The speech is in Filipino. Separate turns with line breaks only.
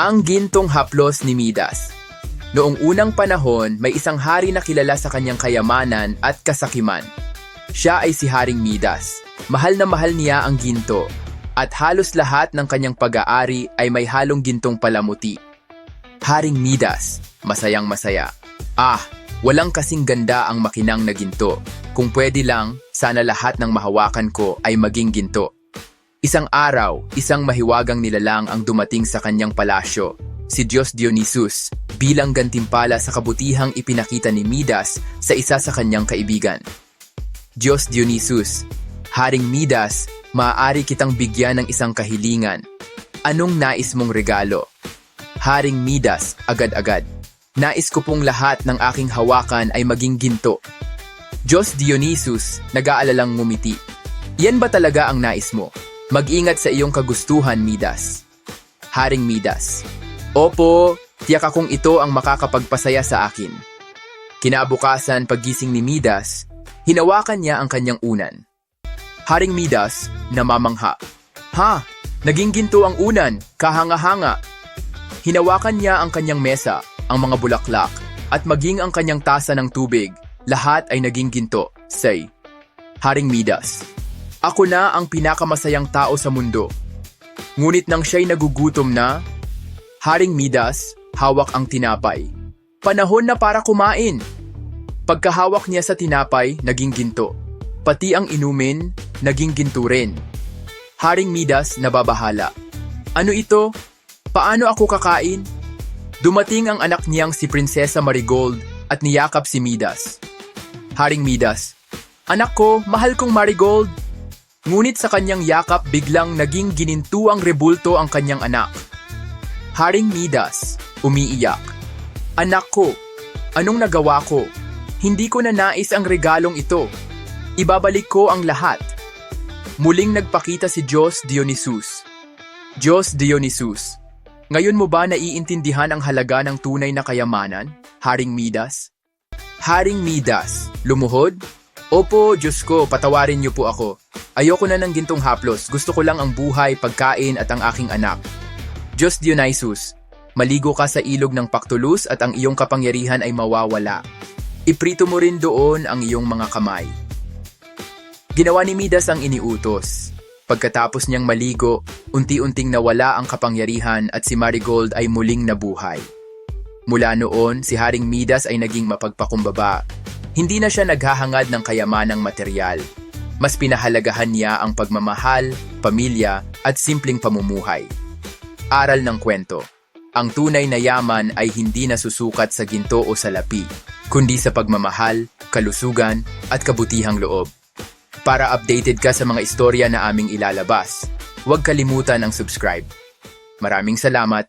Ang gintong haplos ni Midas. Noong unang panahon, may isang hari na kilala sa kanyang kayamanan at kasakiman. Siya ay si Haring Midas. Mahal na mahal niya ang ginto. At halos lahat ng kanyang pag-aari ay may halong gintong palamuti. Haring Midas, masayang masaya. Ah, walang kasing ganda ang makinang na ginto. Kung pwede lang, sana lahat ng mahawakan ko ay maging ginto. Isang araw, isang mahiwagang nilalang ang dumating sa kanyang palasyo, si Diyos Dionysus, bilang gantimpala sa kabutihang ipinakita ni Midas sa isa sa kanyang kaibigan. Diyos Dionysus, Haring Midas, maaari kitang bigyan ng isang kahilingan. Anong nais mong regalo? Haring Midas, agad-agad. Nais ko pong lahat ng aking hawakan ay maging ginto. Diyos Dionysus, nag-aalalang ngumiti. Yan ba talaga ang nais mo? Mag-ingat sa iyong kagustuhan, Midas. Haring Midas. Opo, tiyak akong ito ang makakapagpasaya sa akin. Kinabukasan paggising ni Midas, hinawakan niya ang kanyang unan. Haring Midas, namamangha. Ha, naging ginto ang unan, kahanga-hanga. Hinawakan niya ang kanyang mesa, ang mga bulaklak, at maging ang kanyang tasa ng tubig. Lahat ay naging ginto, say. Haring Midas. Ako na ang pinakamasayang tao sa mundo. Ngunit nang siya'y nagugutom na, Haring Midas, hawak ang tinapay. Panahon na para kumain. Pagkahawak niya sa tinapay, naging ginto. Pati ang inumin, naging ginto rin. Haring Midas nababahala. Ano ito? Paano ako kakain? Dumating ang anak niyang si Prinsesa Marigold at niyakap si Midas. Haring Midas, Anak ko, mahal kong Marigold. Ngunit sa kanyang yakap biglang naging ginintuang rebulto ang kanyang anak. Haring Midas, umiiyak. Anak ko, anong nagawa ko? Hindi ko na nais ang regalong ito. Ibabalik ko ang lahat. Muling nagpakita si Diyos Dionysus. Diyos Dionysus, ngayon mo ba naiintindihan ang halaga ng tunay na kayamanan, Haring Midas? Haring Midas, lumuhod? Opo, Diyos ko, patawarin niyo po ako. Ayoko na ng gintong haplos, gusto ko lang ang buhay, pagkain at ang aking anak. Diyos Dionysus, maligo ka sa ilog ng Pactolus at ang iyong kapangyarihan ay mawawala. Iprito mo rin doon ang iyong mga kamay. Ginawa ni Midas ang iniutos. Pagkatapos niyang maligo, unti-unting nawala ang kapangyarihan at si Marigold ay muling nabuhay. Mula noon, si Haring Midas ay naging mapagpakumbaba. Hindi na siya naghahangad ng kayamanang material. Mas pinahalagahan niya ang pagmamahal, pamilya at simpleng pamumuhay. Aral ng kwento. Ang tunay na yaman ay hindi nasusukat sa ginto o salapi, kundi sa pagmamahal, kalusugan at kabutihang loob. Para updated ka sa mga istorya na aming ilalabas, huwag kalimutan ang subscribe. Maraming salamat